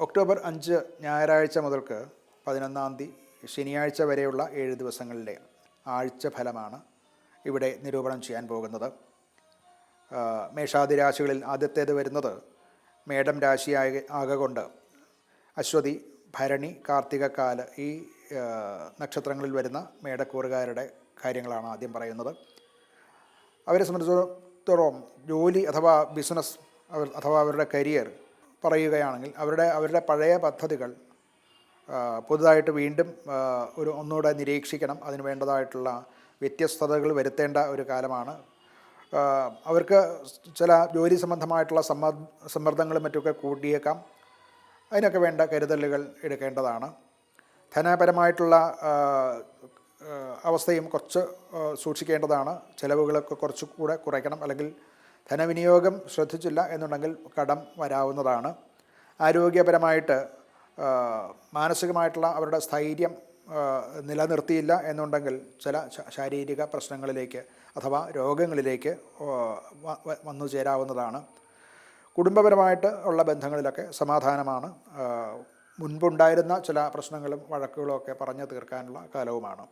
October അഞ്ച് ഞായറാഴ്ച മുതൽക്ക് പതിനൊന്നാം തീയതി ശനിയാഴ്ച വരെയുള്ള ഏഴ് ദിവസങ്ങളിലെ ആഴ്ച ഫലമാണ് ഇവിടെ നിരൂപണം ചെയ്യാൻ പോകുന്നത്. മേഷാദിരാശികളിൽ മേഷാദി രാശികളിൽ ആദ്യത്തേത് വരുന്നത് മേടം രാശിയായ ആകൊണ്ട് അശ്വതി ഭരണി കാർത്തികക്കാൽ ഈ നക്ഷത്രങ്ങളിൽ വരുന്ന മേടക്കൂറുകാരുടെ കാര്യങ്ങളാണ് ആദ്യം പറയുന്നത്. അവരെ സംബന്ധിച്ചിടത്തോളം ജോലി അഥവാ ബിസിനസ് അഥവാ അവരുടെ കരിയർ പറയുകയാണെങ്കിൽ അവരുടെ അവരുടെ പഴയ പദ്ധതികൾ പുതുതായിട്ട് വീണ്ടും ഒരു ഒന്നുകൂടെ നിരീക്ഷിക്കണം. അതിന് വേണ്ടതായിട്ടുള്ള വ്യത്യസ്തതകൾ വരുത്തേണ്ട ഒരു കാലമാണ്. അവർക്ക് ചില ജോലി സംബന്ധമായിട്ടുള്ള സമ്മർ സമ്മർദ്ദങ്ങളും മറ്റുമൊക്കെ കൂടിയേക്കാം അതിനൊക്കെ വേണ്ട കരുതലുകൾ എടുക്കേണ്ടതാണ്. ധനപരമായിട്ടുള്ള അവസ്ഥയും കുറച്ച് സൂക്ഷിക്കേണ്ടതാണ്. ചിലവുകളൊക്കെ കുറച്ചുകൂടെ കുറയ്ക്കണം. അല്ലെങ്കിൽ ധനവിനിയോഗം ശ്രദ്ധിച്ചില്ല എന്നുണ്ടെങ്കിൽ കടം വരാവുന്നതാണ്. ആരോഗ്യപരമായിട്ട് മാനസികമായിട്ടുള്ള അവരുടെ സ്ഥൈര്യം നിലനിർത്തിയില്ല എന്നുണ്ടെങ്കിൽ ചില ശാരീരിക പ്രശ്നങ്ങളിലേക്ക് അഥവാ രോഗങ്ങളിലേക്ക് വന്നു ചേരാവുന്നതാണ്. കുടുംബപരമായിട്ട് ഉള്ള ബന്ധങ്ങളിലൊക്കെ സമാധാനമാണ്. മുൻപുണ്ടായിരുന്ന ചില പ്രശ്നങ്ങളും വഴക്കുകളും ഒക്കെ പറഞ്ഞു തീർക്കാനുള്ള കാലവുമാണ്.